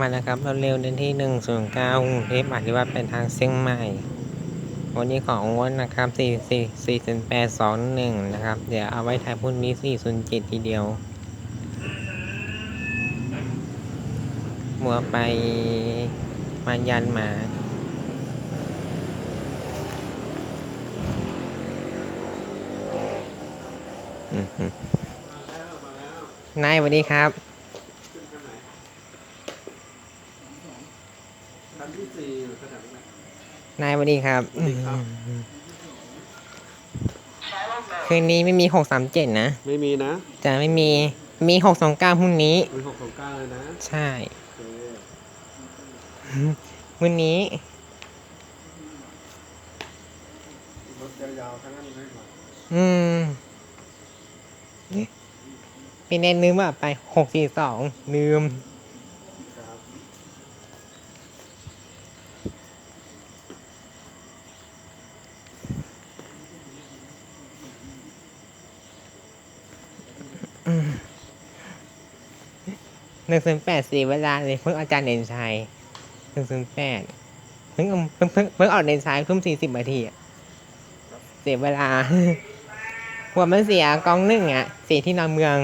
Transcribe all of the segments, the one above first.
มาแล้วครับเราเร็วเดินที่หนึ่งศูนย์เก้ากรุงเทพอธิวัตรเป็นทางเชียงใหม่ วันนี้ของงดนะครับสี่สี่สี่ศูนย์แปดสองหนึ่งนะครับ เดี๋ยวเอาไว้ถ่ายพรุ่งนี้สี่ศูนย์เจ็ดทีเดียว มัวไปมายันหมาอืมฮึนายสวัสดีครับ ชั้นที่สี่อยู่ขนาดนั้นนายสวัสดีครับ สวัสดีครับ คืนนี้ไม่มีหกสามเจ็ดนะไม่มีนะจะไม่มีมีหกสองเก้าพรุ่งนี้ มีหกของเก้าเลยนะใช่โอเควันนี้ รถยาวๆทั้งนั้นเลยก่อนอืมเป็นแน่ลืมว่าไปหกสี่สองลืม หนึ่งศูนย์แปดสี่เวลาเลยเพิ่งอาจารย์เด่นชัยหนึ่งศูนย์แปดเพิ่งเพิ่งเพิ่งเพิ่งออกเด่นชัยทุ่มสี่สิบนาทีอะเสียเวลาหัวมันเสียกองหนึ่งอะเสียที่นอนเมือง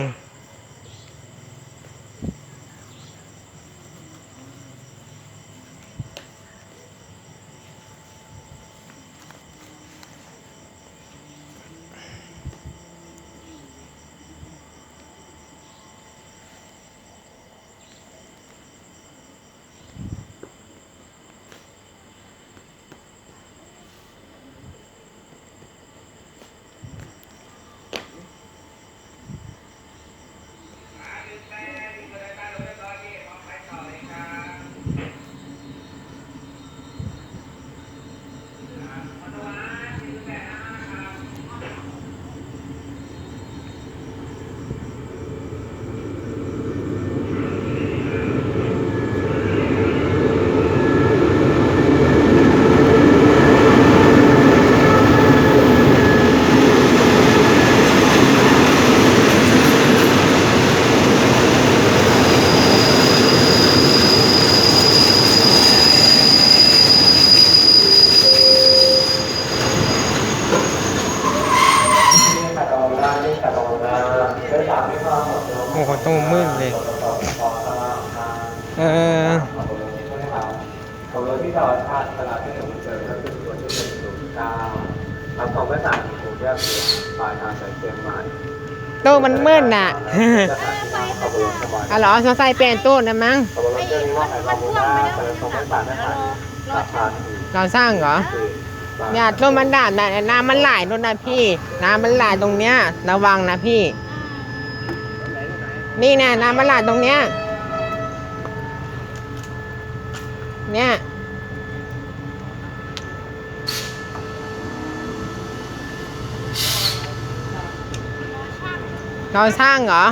เลยเออของรถที่เราชาติตลาดที่สมุทรเจริญก็คือตัวที่หนึ่งศูนย์เก้าทำของภาษาที่ผมแยกตัวปลายทางสายเชียงใหม่ตู้มันมืดน่ะสถานที่นั่งขบวนขบวนอ๋อเหรอสงสัยเปลี่ยนตู้นะมั้งขบวนรถเจ้านี้ว่าไข่ขบวนหน้าเจริญของภาษาทหารสะพานสี่เราสร้างเหรอเนี่ยต้นมันด่านน่ะน้ำมันไหลนู่นนะพี่ น้ำมันไหลตรงเนี้ย ระวังนะพี่ นี่นะน้ำมันไหลตรงเนี้ย เนี่ย เราสร้างเหรอ